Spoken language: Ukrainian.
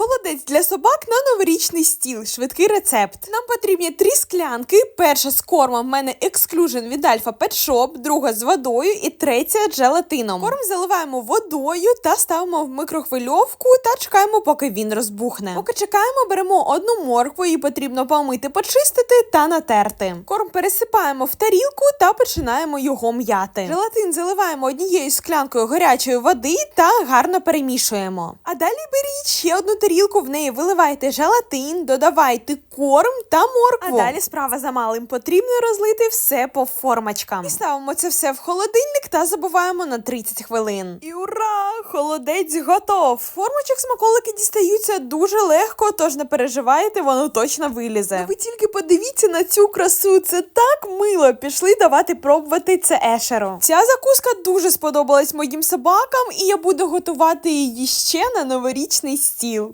Холодець для собак на новорічний стіл. Швидкий рецепт. Нам потрібні три склянки. Перша з кормом в мене ексклюжен від Альфа Pet Shop, друга з водою і третя з желатином. Корм заливаємо водою та ставимо в микрохвильовку та чекаємо, поки він розбухне. Поки чекаємо, беремо одну моркву, її потрібно помити, почистити та натерти. Корм пересипаємо в тарілку та починаємо його м'яти. Желатин заливаємо однією склянкою гарячої води та гарно перемішуємо. А далі беріть ще одну тарілку, в неї виливайте желатин, додавайте корм та моркву. А далі справа за малим потрібно розлити все по формочкам. І ставимо це все в холодильник та забуваємо на 30 хвилин. І ура! Холодець готов! Формочок смаколики дістаються дуже легко, тож не переживайте, воно точно вилізе. Ви тільки подивіться на цю красу, це так мило. Пішли давати пробувати це ешеру. Ця закуска дуже сподобалась моїм собакам, і я буду готувати її ще на новорічний стіл.